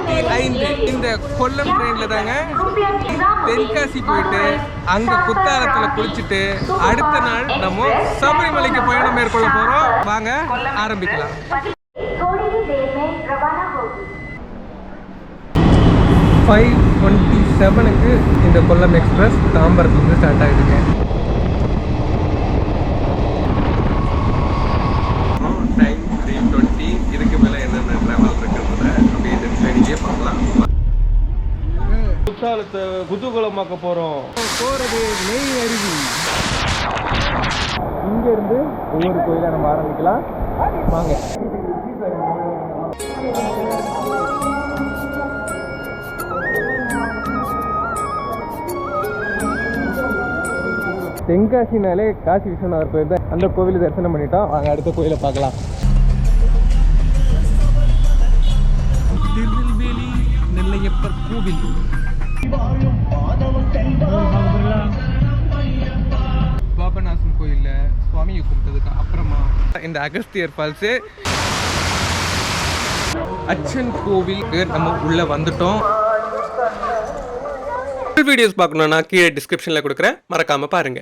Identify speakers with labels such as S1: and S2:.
S1: இருபத்தி ஐந்து இந்த கொல்லம் ட்ரெயினில் தாங்க தென்காசி போயிட்டு அங்கே குத்தாலத்தில் குளிச்சுட்டு அடுத்த நாள் நம்ம சபரிமலைக்கு பயணம் மேற்கொள்ள போகிறோம் வாங்க ஆரம்பிக்கலாம். ஃபைவ் டுவெண்ட்டி செவனுக்கு இந்த கொல்லம் எக்ஸ்பிரஸ் தாம்பரத்துலேருந்து ஸ்டார்ட் ஆகிடுங்க குத்தாலத்தை குதூகலமாக்க போகிறோம் போகிறது நெய் அருவி. இங்கேருந்து ஒவ்வொரு கோயிலாக நம்ம ஆரம்பிக்கலாம். வாங்க. தென்காசினாலே காசி விஸ்வநாதர் கோயில் தான் அந்த கோவிலை தரிசனம் பண்ணிட்டோம். வாங்க அடுத்த கோயிலை பார்க்கலாம். திருநெல்வேலி நெல்லையப்பர் கோவில். சுவாமியை கும்பிட்டதுக்கு அப்புறமா இந்த அகஸ்தியர் ஃபால்ஸு. அச்சன் கோவிலுக்கு நம்ம உள்ள வந்துட்டோம். வீடியோஸ் பார்க்கணுன்னா கீழே டிஸ்கிரிப்ஷனில் கொடுக்குறேன். மறக்காம பாருங்க.